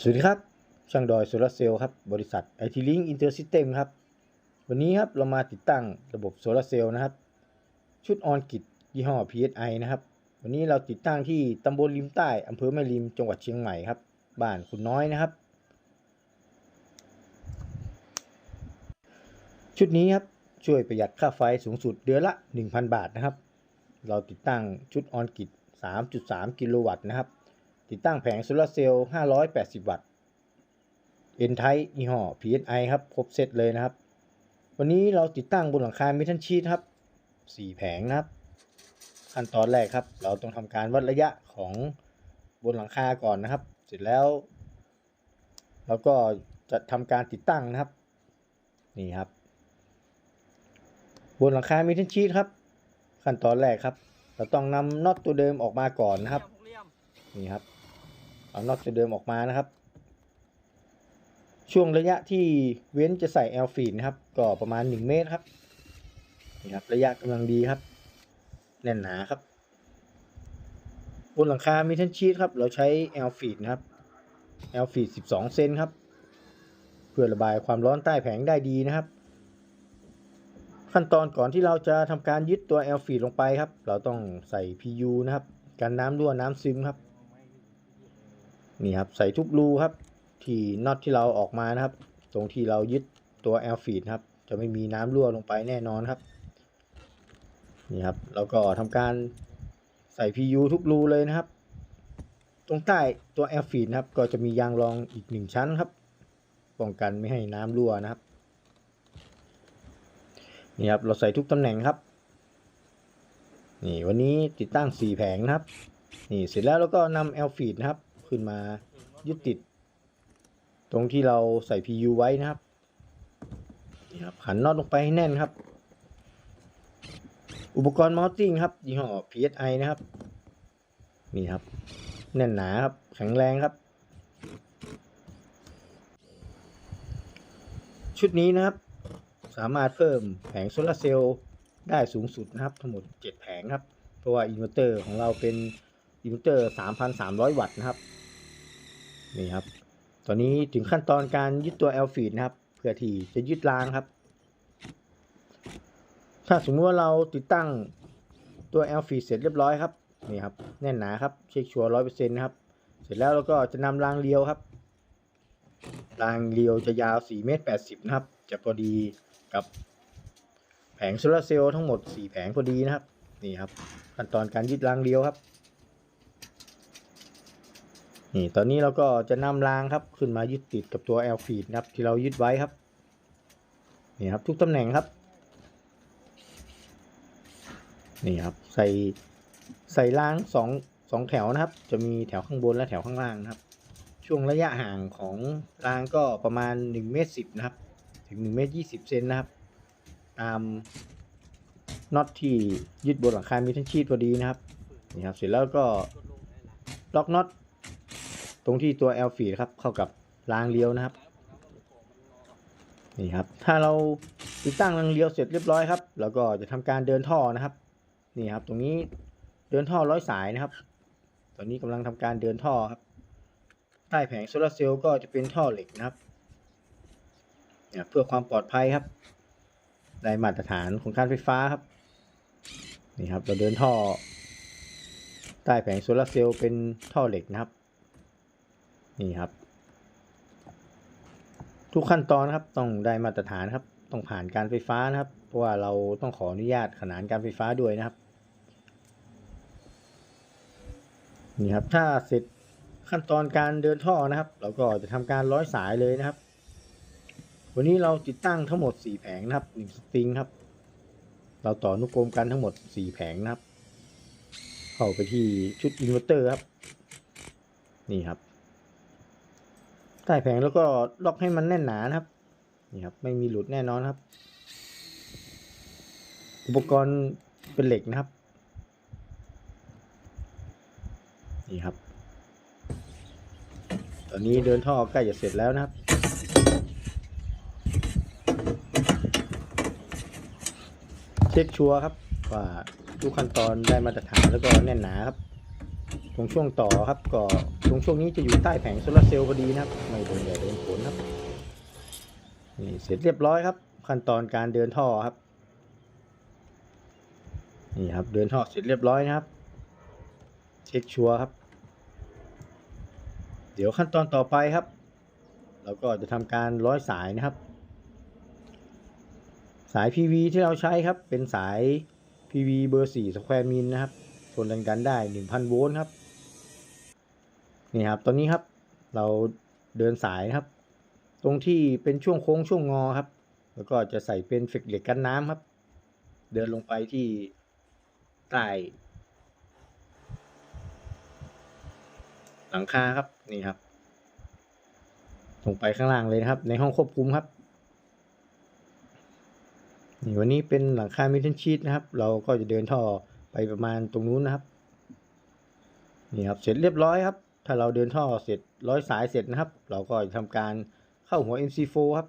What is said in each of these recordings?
สวัสดีครับ ช่างดอยโซลาร์เซลล์ครับ บริษัทไอทีลิงอินเตอร์ซิสเต็มครับ วันนี้ครับเรามาติดตั้งระบบโซลาร์เซลล์นะครับ ชุดออนกิจยี่ห้อ PSI นะครับ วันนี้เราติดตั้งที่ตำบลริมใต้อำเภอแม่ริมจังหวัดเชียงใหม่ครับ บ้านคุณน้อยนะครับ ชุดนี้ครับ ช่วยประหยัดค่าไฟสูงสุดเดือนละ 1,000 บาทนะครับ เราติดตั้งชุดออนกิจ3.3 กิโลวัตต์นะครับ ติดตั้งแผงโซลาร์เซลล์ 580 วัตต์ N Type ยี่ห้อ PSI ครับ ครบเซตเลยนะครับ วันนี้เราติดตั้งบนหลังคาเมทัลชีตครับ 4 แผงนะครับ ขั้นตอนแรกครับ เราต้องทำการวัดระยะของบนหลังคาก่อนนะครับ เสร็จแล้ว เราก็จะทำการติดตั้งนะครับ นี่ครับ บนหลังคาเมทัลชีตครับ ขั้นตอนแรกครับ เราต้องนำน็อตตัวเดิมออกมาก่อนนะครับ นี่ครับ เอาน็อตตัวเดิมออกมานะครับ ช่วงระยะที่เว้นจะใส่แอลฟีนนะครับ ก็ประมาณ 1 เมตรครับนี่ครับ ระยะกำลังดีครับ แน่นหนาครับ บนหลังคามีทันชีตครับ เราใช้แอลฟีดนะครับแอลฟีด12 เซนครับ เพื่อระบายความร้อนใต้แผงได้ดีนะครับ ขั้นตอนก่อนที่เราจะทำการยึดตัวแอลฟีดลงไปครับ เราต้องใส่ PU นะครับ กันน้ำรั่วน้ำซึมครับ นี่ครับใส่ทุกรูครับ ที่น็อตที่เราออกมานะครับ ตรงที่เรายึดตัวแอลฟีดครับ จะไม่มีน้ำรั่วลงไปแน่นอนครับนี่ครับเราก็ทำการใส่ PU ทุกรูเลยนะครับ ตรงใต้ตัวแอลฟีดนะครับ ก็จะมียางรองอีกหนึ่งชั้นครับ ป้องกันไม่ให้น้ำรั่วนะครับนี่ครับเราใส่ทุกตำแหน่งครับนี่วันนี้ติดตั้ง 4 แผงนะครับ นี่เสร็จแล้วเราก็นำ L feed นะครับ ขึ้นมา ยึดติด ตรงที่เราใส่ PU ไว้นะครับนี่ครับขันน็อตลงไปให้แน่นครับ อุปกรณ์ mounting ครับยี่ห้อ PSI นะครับ นี่ครับ แน่นหนาครับ แข็งแรงครับ ชุดนี้นะครับ สามารถเพิ่มแผงโซลาร์เซลล์ได้สูงสุดนะครับ ทั้งหมด 7 แผงครับ เพราะว่าอินเวอร์เตอร์ของเราเป็นอินเวอร์เตอร์ 3,300 วัตต์นะครับ นี่ครับ ตอนนี้ถึงขั้นตอนการยึดตัว L feed นะครับเพื่อที่จะยึดรางครับ ถ้าสมมติว่าเราติดตั้งตัว L feed เสร็จเรียบร้อยครับนี่ครับแน่นหนาครับเช็คชัวร์ร้อยเปอร์เซ็นต์นะครับเสร็จแล้วเราก็จะนำรางเลียวครับ รางเลียวจะยาว4เมตร80นะครับ จะพอดีกับแผงโซลาร์เซลล์ทั้งหมด 4 แผงพอดีนะครับ นี่ครับขั้นตอนการยึดรางเลียวครับ นี่ตอนนี้เราก็จะนำรางครับขึ้นมายึดติดกับตัว L feed นะครับที่เรายึดไว้ครับนี่ครับทุกตำแหน่งครับนี่ครับใส่ใส่รางสองสองแถวนะครับ จะมีแถวข้างบนและแถวข้างล่างนะครับ ช่วงระยะห่างของรางก็ประมาณ1เมตร10นะครับ ถึง1เมตร20เซนนะครับ ตามน็อตที่ยึดบนหลังคามีทั้งชีตพอดีนะครับนี่ครับเสร็จแล้วก็ล็อกน็อต ตรงที่ตัว L feed ครับ เข้ากับรางเลี้ยวนะครับ นี่ครับ ถ้าเราติดตั้งรางเลี้ยวเสร็จเรียบร้อยครับเราก็จะทำการเดินท่อนะครับ นี่ครับ ตรงนี้เดินท่อร้อยสายนะครับ ตอนนี้กำลังทำการเดินท่อครับ ใต้แผงโซลาร์เซลล์ก็จะเป็นท่อเหล็กนะครับเนี่ยเพื่อความปลอดภัยครับได้มาตรฐานของการไฟฟ้าครับ นี่ครับ เราเดินท่อ ใต้แผงโซลาร์เซลล์เป็นท่อเหล็กนะครับ นี่ครับ ทุกขั้นตอนครับต้องได้มาตรฐานครับ ต้องผ่านการไฟฟ้านะครับ เพราะว่าเราต้องขออนุญาตขนานการไฟฟ้าด้วยนะครับนี่ครับถ้าเสร็จขั้นตอนการเดินท่อนะครับ เราก็จะทำการร้อยสายเลยนะครับ วันนี้เราติดตั้งทั้งหมด 4 แผงนะครับ1สตริงครับ เราต่ออนุกรมกันทั้งหมด 4 แผงนะครับ เข้าไปที่ชุดอินเวอร์เตอร์ครับ นี่ครับ ใต้แผงแล้วก็ล็อกให้มันแน่นหนานะครับ นี่ครับ ไม่มีหลุดแน่นอนครับ อุปกรณ์เป็นเหล็กนะครับ นี่ครับ ตอนนี้เดินท่อใกล้จะเสร็จแล้วนะครับ เช็คชัวร์ครับว่าทุกขั้นตอนได้มาตรฐานแล้วก็แน่นหนาครับ ตรงช่วงต่อครับก็ตรงช่วงนี้จะอยู่ใต้แผงโซลาร์เซลล์พอดีนะครับ ไม่โดนแดดโดนฝนครับนี่เสร็จเรียบร้อยครับ ขั้นตอนการเดินท่อครับนี่ครับเดินท่อเสร็จเรียบร้อยนะครับ เช็คชัวร์ครับ เดี๋ยวขั้นตอนต่อไปครับเราก็จะทำการร้อยสายนะครับ สาย PV ที่เราใช้ครับเป็นสาย PV เบอร์4สแควร์มิลนะครับทนแรงดันได้ 1,000 โวลต์ครับ นี่ครับตอนนี้ครับเราเดินสายนะครับ ตรงที่เป็นช่วงโค้งช่วงงอครับ แล้วก็จะใส่เป็นเฟกเหล็กกันน้ำครับ เดินลงไปที่ใต้หลังคาครับนี่ครับลงไปข้างล่างเลยนะครับ ในห้องควบคุมครับนี่วันนี้เป็นหลังคามิทันชีตนะครับ เราก็จะเดินท่อไปประมาณตรงนู้นนะครับ นี่ครับ เสร็จเรียบร้อยครับ ถ้าเราเดินท่อเสร็จร้อยสายเสร็จนะครับ เราก็จะทำการเข้าหัว MC4 ครับ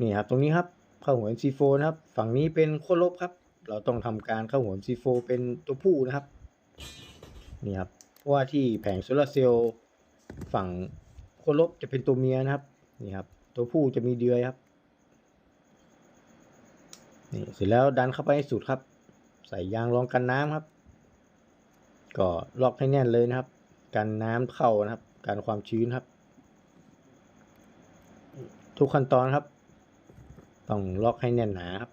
นี่ครับตรงนี้ครับ เข้าหัว MC4 นะครับ ฝั่งนี้เป็นขั้วลบครับ เราต้องทำการเข้าหัว MC4 เป็นตัวผู้นะครับ นี่ครับ เพราะว่าที่แผงโซลาร์เซลล์ฝั่งขั้วลบจะเป็นตัวเมียนะครับ นี่ครับ ตัวผู้จะมีเดือยครับ นี่เสร็จแล้วดันเข้าไปให้สุดครับ ใส่ยางรองกันน้ำครับ ก็ล็อกให้แน่นเลยนะครับ กันน้ำเข้านะครับการความชื้นครับ ทุกขั้นตอนครับ ต้องล็อกให้แน่นหนาครับ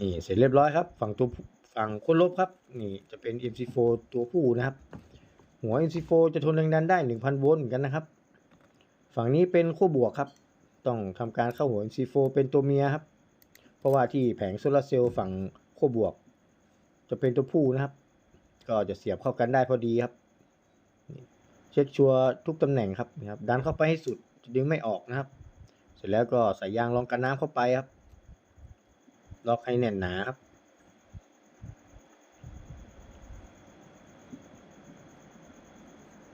นี่เสร็จเรียบร้อยครับ ฝั่งตัวฝั่งคนลบครับ นี่จะเป็น MC4 ตัวผู้นะครับ หัว MC4 จะทนแรงดันได้ 1,000 โวลต์เหมือนกันนะครับ ฝั่งนี้เป็นขั้วบวกครับ ต้องทำการเข้าหัว MC4 เป็นตัวเมียครับ เพราะว่าที่แผงโซลาร์เซลล์ฝั่งขั้วบวกจะเป็นตัวผู้นะครับ ก็จะเสียบเข้ากันได้พอดีครับ เช็คชัวร์ทุกตำแหน่งครับนะครับดันเข้าไปให้สุดดึงไม่ออกนะครับ เสร็จแล้วก็ใส่ยางรองกันน้ำเข้าไปครับ ล็อกให้แน่นหนาครับ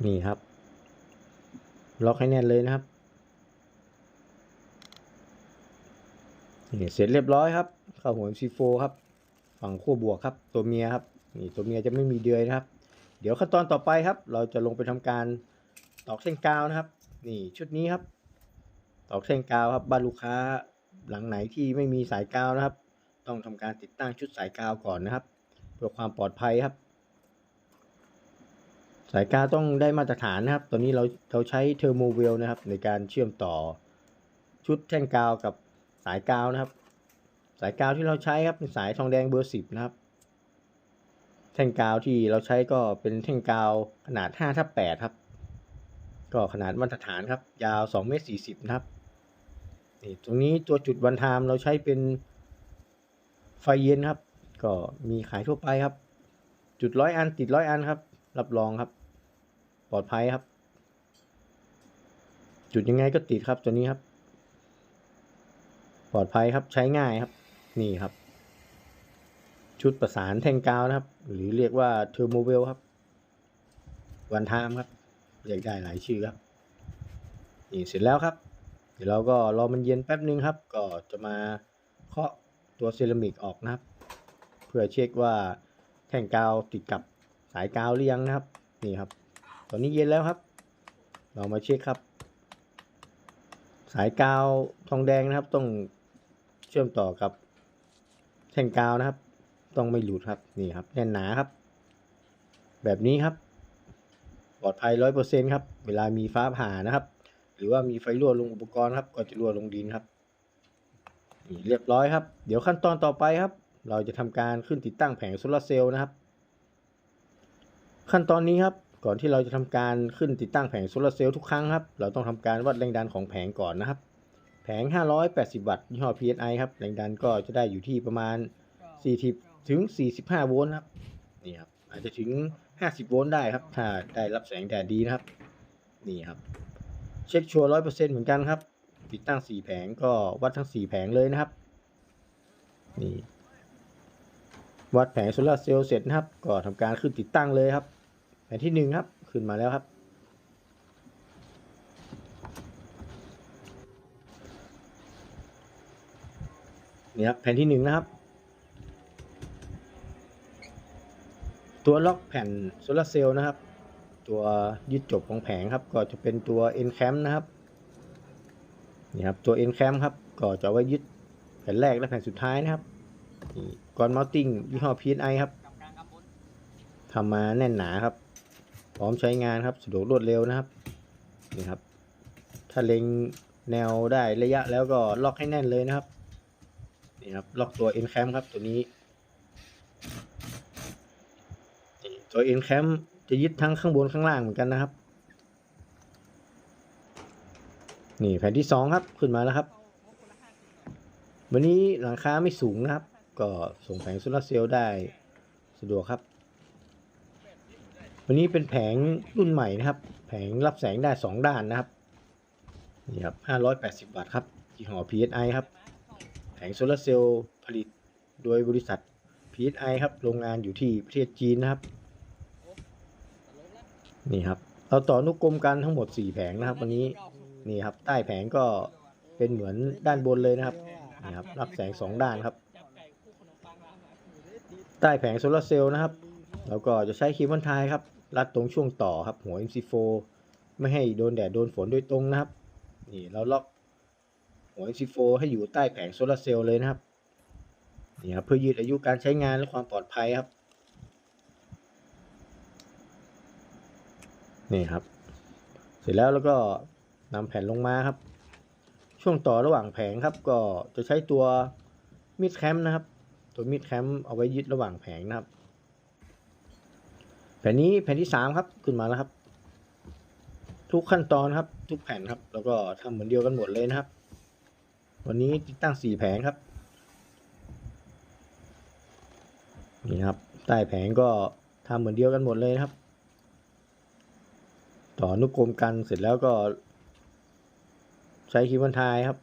นี่ครับ ล็อกให้แน่นเลยนะครับนี่เสร็จเรียบร้อยครับ เข้าหัว MC4 ครับ ฝั่งขั้วบวกครับ ตัวเมียครับ นี่ตัวเมียจะไม่มีเดือยนะครับ เดี๋ยวขั้นตอนต่อไปครับ เราจะลงไปทำการตอกเส้นกาวนะครับ นี่ชุดนี้ครับ ตอกเส้นกาวครับบ้านลูกค้าหลังไหนที่ไม่มีสายกาวนะครับ ต้องทำการติดตั้งชุดสายกาวก่อนนะครับ เพื่อความปลอดภัยครับ สายกาวต้องได้มาตรฐานนะครับ ตอนนี้เราเราใช้เทอร์โมเวลนะครับ ในการเชื่อมต่อชุดแท่งกาวกับสายกาวนะครับ สายกาวที่เราใช้ครับเป็นสายทองแดงเบอร์สิบนะครับ แท่งกาวที่เราใช้ก็เป็นแท่งกาวขนาด5ทับ8ครับ ก็ขนาดมาตรฐานครับ ยาว2เมตร40นะครับนี่ตรงนี้ตัวจุดวันไทม์เราใช้เป็นไฟเย็นครับ ก็มีขายทั่วไปครับ จุดร้อยอันติดร้อยอันครับ รับรองครับ ปลอดภัยครับ จุดยังไงก็ติดครับตัวนี้ครับ ปลอดภัยครับใช้ง่ายครับ นี่ครับ ชุดประสานแท่งกาวนะครับ หรือเรียกว่าเทอร์โมเวลครับ วันไทม์ครับ เรียกได้หลายชื่อครับนี่เสร็จแล้วครับ เดี๋ยวเราก็รอมันเย็นแป๊บนึงครับ ก็จะมาเคาะตัวเซรามิกออกนะครับ เพื่อเช็คว่าแท่งกาวติดกับสายกาวหรือยังนะครับนี่ครับ ตอนนี้เย็นแล้วครับ เรามาเช็คครับ สายกาวทองแดงนะครับต้องเชื่อมต่อกับแท่งกาวนะครับ ต้องไม่หลุดครับนี่ครับแน่นหนาครับ แบบนี้ครับ ปลอดภัยร้อยเปอร์เซ็นครับ เวลามีฟ้าผ่านะครับ หรือว่ามีไฟรั่วลงอุปกรณ์ครับ ก็จะรั่วลงดินครับนี่เรียบร้อยครับ เดี๋ยวขั้นตอนต่อไปครับ เราจะทำการขึ้นติดตั้งแผงโซลาร์เซลล์นะครับ ขั้นตอนนี้ครับ ก่อนที่เราจะทำการขึ้นติดตั้งแผงโซลาร์เซลล์ทุกครั้งครับ เราต้องทำการวัดแรงดันของแผงก่อนนะครับ แผง 580 วัตต์ยี่ห้อ PSI ครับ แรงดันก็จะได้อยู่ที่ประมาณ40 ถึง 45 โวลต์ครับนี่ครับอาจจะถึง 50 โวลต์ได้ครับ ถ้าได้รับแสงแดดดีนะครับ นี่ครับ เช็คชัวร์ร้อยเปอร์เซ็นต์เหมือนกันครับ ติดตั้ง 4 แผงก็วัดทั้ง 4 แผงเลยนะครับ นี่วัดแผงโซลาร์เซลล์เสร็จนะครับ ก็ทำการขึ้นติดตั้งเลยครับ แผงที่ 1 ครับ ขึ้นมาแล้วครับนี่ครับแผนที่หนึ่งนะครับ ตัวล็อกแผ่นโซลาร์เซลล์นะครับ ตัวยึดจบของแผงครับ ก็จะเป็นตัว N cam นะครับนี่ครับตัว N cam ครับก็จะไว้ยึดแผ่นแรกและแผ่นสุดท้ายนะครับก่อน mounting ยี่ห้อ PSI ครับทำมาแน่นหนาครับ พร้อมใช้งานครับสะดวกรวดเร็วนะครับนี่ครับ ถ้าเล็งแนวได้ระยะแล้วก็ล็อกให้แน่นเลยนะครับนี่ครับล็อกตัว N cam ครับตัวนี้นี่ ตัว N cam จะยึดทั้งข้างบนข้างล่างเหมือนกันนะครับ นี่แผ่นที่สองครับขึ้นมาแล้วครับ วันนี้หลังคาไม่สูงนะครับ ก็ส่งแผงโซลาร์เซลล์ได้สะดวกครับ วันนี้เป็นแผงรุ่นใหม่นะครับ แผงรับแสงได้2ด้านนะครับนี่ครับ 580 วัตต์ครับยี่ห้อ PSI ครับ แผงโซลาร์เซลล์ผลิตโดยบริษัท PSI ครับ โรงงานอยู่ที่ประเทศจีนนะครับ นี่ครับ เราต่อนุกรมกันทั้งหมด 4 แผงนะครับ วันนี้นี่ครับ ใต้แผงก็เป็นเหมือนด้านบนเลยนะครับนี่ครับ รับแสง 2 ด้านครับ ใต้แผงโซลาร์เซลล์นะครับแล้วก็จะใช้ครีมวันทายครับ รัดตรงช่วงต่อครับ หัว MC4 ไม่ให้โดนแดดโดนฝนโดยตรงนะครับ นี่เราล็อกหัว MC4 ให้อยู่ใต้แผงโซลาร์เซลล์เลยนะครับนี่ครับเพื่อยืดอายุการใช้งานและความปลอดภัยครับ นี่ครับ เสร็จแล้วแล้วก็นำแผ่นลงมาครับ ช่วงต่อระหว่างแผงครับก็จะใช้ตัวมิดแคมนะครับ ตัวมิดแคมเอาไว้ยึดระหว่างแผงนะครับ แผ่นนี้แผ่นที่สามครับขึ้นมาแล้วครับ ทุกขั้นตอนครับ ทุกแผ่นครับ แล้วก็ทำเหมือนเดียวกันหมดเลยนะครับ วันนี้ติดตั้งสี่แผงครับนี่ครับใต้แผงก็ทำเหมือนเดียวกันหมดเลยนะครับ ต่ออนุกรมกันเสร็จแล้วก็ ใช้คีมวันทายครับ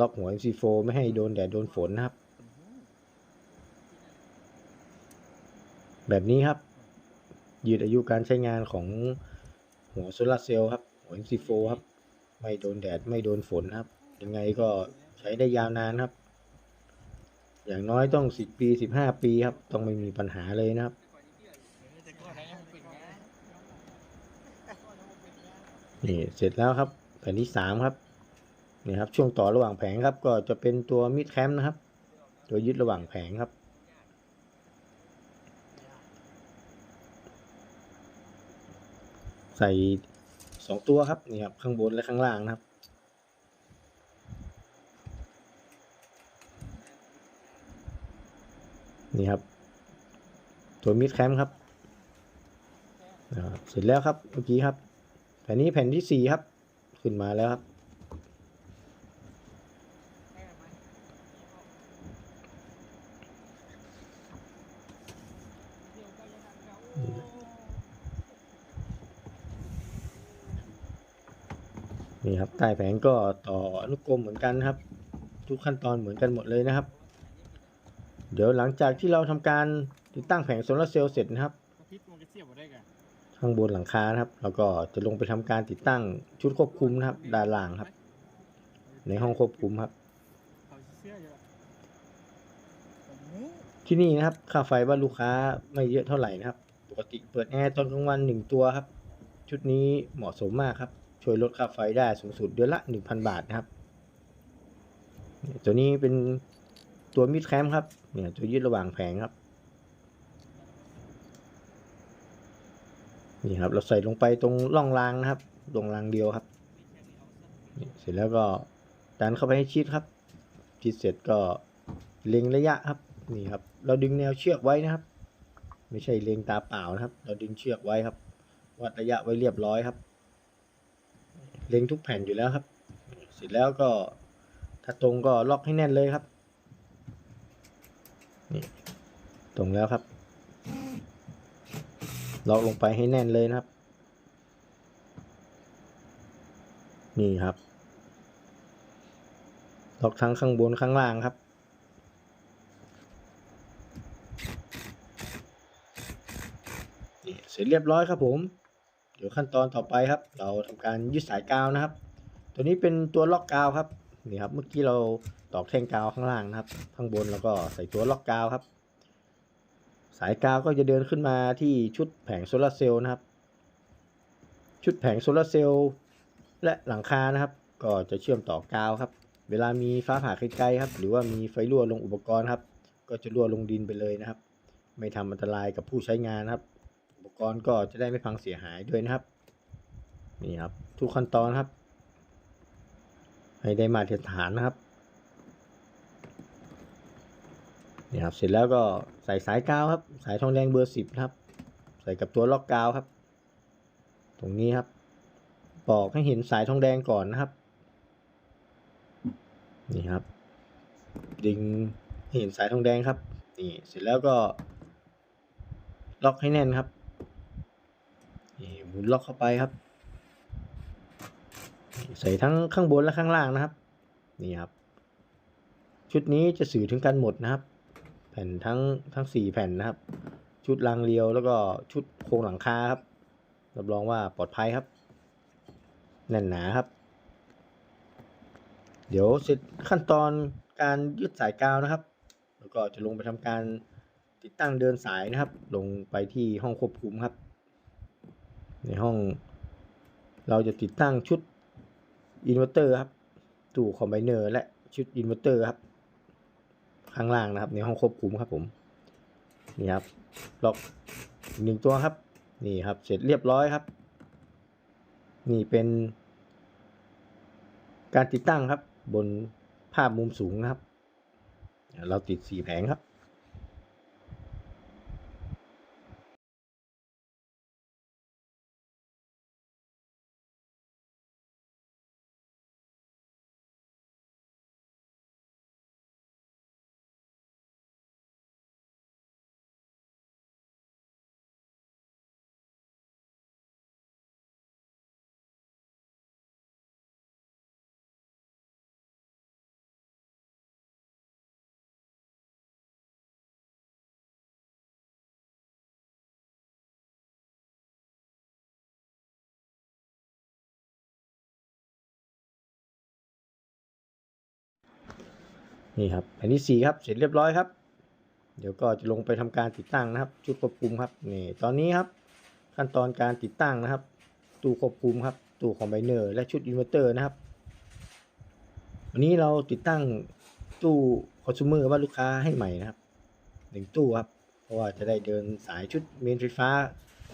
ล็อกหัว MC4 ไม่ให้โดนแดดโดนฝนนะครับ แบบนี้ครับ ยืดอายุการใช้งานของหัวโซลาร์เซลล์ครับ หัว MC4 ครับ ไม่โดนแดดไม่โดนฝนครับ ยังไงก็ใช้ได้ยาวนานครับ อย่างน้อยต้อง 10 ปี 15 ปีครับ ต้องไม่มีปัญหาเลยนะครับ นี่เสร็จแล้วครับแผ่นที่สามครับนี่ครับช่วงต่อระหว่างแผงครับ ก็จะเป็นตัวมิดแคมนะครับ ตัวยึดระหว่างแผงครับ ใส่สองตัวครับนี่ครับข้างบนและข้างล่างนะครับนี่ครับ ตัวมิดแคมครับนะครับเสร็จแล้วครับเมื่อกี้ครับ แผ่นนี้แผ่นที่สี่ครับ ขึ้นมาแล้วครับ นี่ครับใต้แผงก็ต่ออนุกรมเหมือนกันครับ ทุกขั้นตอนเหมือนกันหมดเลยนะครับ เดี๋ยวหลังจากที่เราทำการติดตั้งแผงโซลาร์เซลล์เสร็จนะครับ ข้างบนหลังคานะครับ แล้วก็จะลงไปทำการติดตั้งชุดควบคุมนะครับ ด้านล่างครับ ในห้องควบคุมครับ ที่นี่นะครับค่าไฟบ้านลูกค้าไม่เยอะเท่าไหร่นะครับ ปกติเปิดแอร์ตอนกลางวันหนึ่งตัวครับ ชุดนี้เหมาะสมมากครับ ช่วยลดค่าไฟได้สูงสุดเดือนละ 1,000 บาทนะครับ ตัวนี้เป็นตัวมิดแคมครับ เนี่ยตัวยึดระหว่างแผงครับ นี่ครับ เราใส่ลงไปตรงร่องรางนะครับร่องรางเดียวครับเสร็จแล้วก็ดันเข้าไปให้ชิดครับชิดเสร็จก็เล็งระยะครับนี่ครับ เราดึงแนวเชือกไว้นะครับ ไม่ใช่เล็งตาเปล่านะครับ เราดึงเชือกไว้ครับวัดระยะไว้เรียบร้อยครับ เล็งทุกแผ่นอยู่แล้วครับ เสร็จแล้วก็ถ้าตรงก็ล็อกให้แน่นเลยครับนี่ตรงแล้วครับ ล็อกลงไปให้แน่นเลยนะครับ นี่ครับล็อกทั้งข้างบนข้างล่างครับนี่เสร็จเรียบร้อยครับผม เดี๋ยวขั้นตอนต่อไปครับ เราทำการยึดสายกาวนะครับ ตัวนี้เป็นตัวล็อกกาวครับนี่ครับเมื่อกี้เราตอกแท่งกาวข้างล่างนะครับ ข้างบนแล้วก็ใส่ตัวล็อกกาวครับายกาวก็จะเดินขึ้นมาที่ชุดแผงโซลาร์เซลล์นะครับ ชุดแผงโซลาร์เซลล์และหลังคานะครับ ก็จะเชื่อมต่อกาวครับ เวลามีฟ้าผ่าไกลๆครับ หรือว่ามีไฟรั่วลงอุปกรณ์ครับ ก็จะรั่วลงดินไปเลยนะครับ ไม่ทำอันตรายกับผู้ใช้งานครับ อุปกรณ์ก็จะได้ไม่พังเสียหายด้วยนะครับนี่ครับทุกขั้นตอนครับ ให้ได้มาตรฐานนะครับ นี่ครับ เสร็จแล้วก็ใส่สายกาวครับ สายทองแดงเบอร์สิบครับ ใส่กับตัวล็อกกาวครับ ตรงนี้ครับ ปอกให้เห็นสายทองแดงก่อนนะครับ นี่ครับ ดึงให้เห็นสายทองแดงครับ นี่ เสร็จแล้วก็ ล็อกให้แน่นครับ นี่หมุนล็อกเข้าไปครับ ใส่ทั้งข้างบนและข้างล่างนะครับ นี่ครับ ชุดนี้จะสื่อถึงกันหมดนะครับ แผ่นทั้งทั้งสี่แผ่นนะครับ ชุดรางเรียวแล้วก็ชุดโครงหลังคาครับรับรองว่าปลอดภัยครับแน่นหนาครับ เดี๋ยวเสร็จขั้นตอนการยึดสายกาวนะครับ แล้วก็จะลงไปทำการติดตั้งเดินสายนะครับ ลงไปที่ห้องควบคุมครับ ในห้องเราจะติดตั้งชุดอินเวอร์เตอร์ครับตู้คอมไบเนอร์และชุดอินเวอร์เตอร์ครับ ข้างล่างนะครับ ในห้องควบคุมครับผมนี่ครับล็อกหนึ่งตัวครับนี่ครับ เสร็จเรียบร้อยครับ นี่เป็นการติดตั้งครับ บนภาพมุมสูงนะครับ เราติดสี่แผงครับ นี่ครับแผ่นที่สี่ครับเสร็จเรียบร้อยครับ เดี๋ยวก็จะลงไปทำการติดตั้งนะครับ ชุดควบคุมครับนี่ตอนนี้ครับ ขั้นตอนการติดตั้งนะครับ ตู้ควบคุมครับตู้คอมไบเนอร์และชุดอินเวอร์เตอร์นะครับวันนี้เราติดตั้งตู้คอน sumer บ้านลูกค้าให้ใหม่นะครับหนึ่งตู้ครับเพราะว่าจะได้เดินสายชุดเมนไฟฟ้า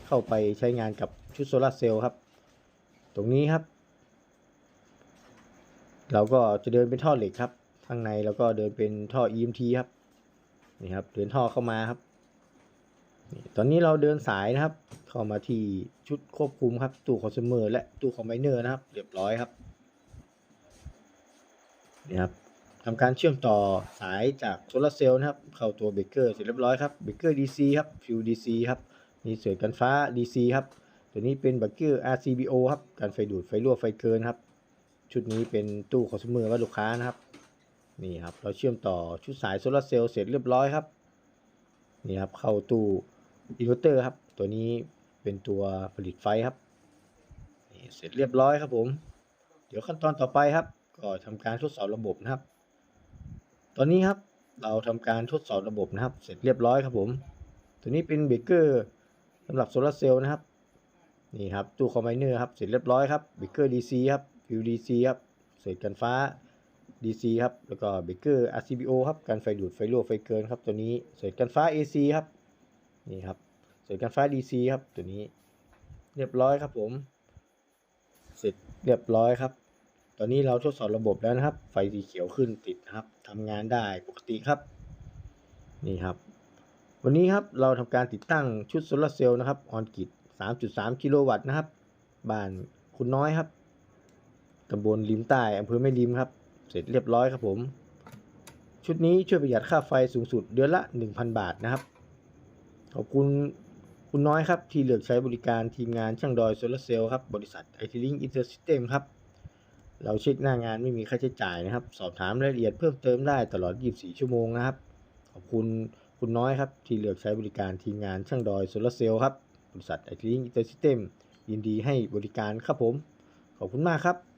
เข้าไปใช้งานกับชุดโซลาร์เซลล์ครับ ตรงนี้ครับ เราก็จะเดินเป็นท่อเหล็กครับ ข้างในแล้วก็เดินเป็นท่อ EMT ครับนี่ครับเดินท่อเข้ามาครับตอนนี้เราเดินสายนะครับ เข้ามาที่ชุดควบคุมครับตู้คอน sumer และตู้คอมไบเนอร์นะครับ เรียบร้อยครับนี่ครับทำการเชื่อมต่อสายจากโซลาร์เซลล์นะครับ เข้าตัวเบรกเกอร์เสร็จเรียบร้อยครับเบรกเกอร์ DC ครับฟิว DC ครับมีเสือกันฟ้า DC ครับตัวนี้เป็นเบรกเกอร์ RCBO ครับการไฟดูดไฟรั่วไฟเกินครับชุดนี้เป็นตู้คอน sumer ว่าลูกค้านะครับ นี่ครับเราเชื่อมต่อชุดสายโซลาร์เซลล์เสร็จเรียบร้อยครับนี่ครับเข้าตู้อินเวอร์เตอร์ครับ ตัวนี้เป็นตัวผลิตไฟครับนี่เสร็จเรียบร้อยครับผม เดี๋ยวขั้นตอนต่อไปครับ ก็ทำการทดสอบระบบนะครับ ตอนนี้ครับเราทำการทดสอบระบบนะครับ เสร็จเรียบร้อยครับผม ตัวนี้เป็นเบรกเกอร์สำหรับโซลาร์เซลล์นะครับนี่ครับตู้คอมไบเนอร์ครับเสร็จเรียบร้อยครับเบรกเกอร์ DC ครับฟิว DC ครับเศษกันฟ้า DC ครับ แล้วก็เบเกอร์ RCBO ครับ การไฟดูด ไฟรั่ว ไฟเกินครับ ตัวนี้เศษกันฟ้า AC ครับ นี่ครับเศษกันฟ้า DC ครับ ตัวนี้ เรียบร้อยครับผม เสร็จเรียบร้อยครับ ตอนนี้เราทดสอบระบบแล้วนะครับ ไฟสีเขียวขึ้นติดครับทำงานได้ปกติครับ นี่ครับ วันนี้ครับ เราทำการติดตั้งชุดโซลาร์เซลล์นะครับ ออนกิต3.3 กิโลวัตต์นะครับ บ้านคุณน้อยครับตำบลริมใต้อำเภอแม่ริมครับ เสร็จเรียบร้อยครับผม ชุดนี้ช่วยประหยัดค่าไฟสูงสุดเดือนละ 1,000 บาทนะครับ ขอบคุณคุณน้อยครับ ที่เลือกใช้บริการทีมงานช่างดอยโซลาร์เซลล์ครับ บริษัทไอทีลิงอินเตอร์ซิสเต็มครับ เราเช็คหน้างานไม่มีค่าใช้จ่ายนะครับ สอบถามรายละเอียดเพิ่มเติมได้ตลอด 24 ชั่วโมงนะครับ ขอบคุณคุณน้อยครับ ที่เลือกใช้บริการทีมงานช่างดอยโซลาร์เซลล์ครับบริษัทไอทีลิงอินเตอร์ซิสเต็มยินดีให้บริการครับผม ขอบคุณมากครับ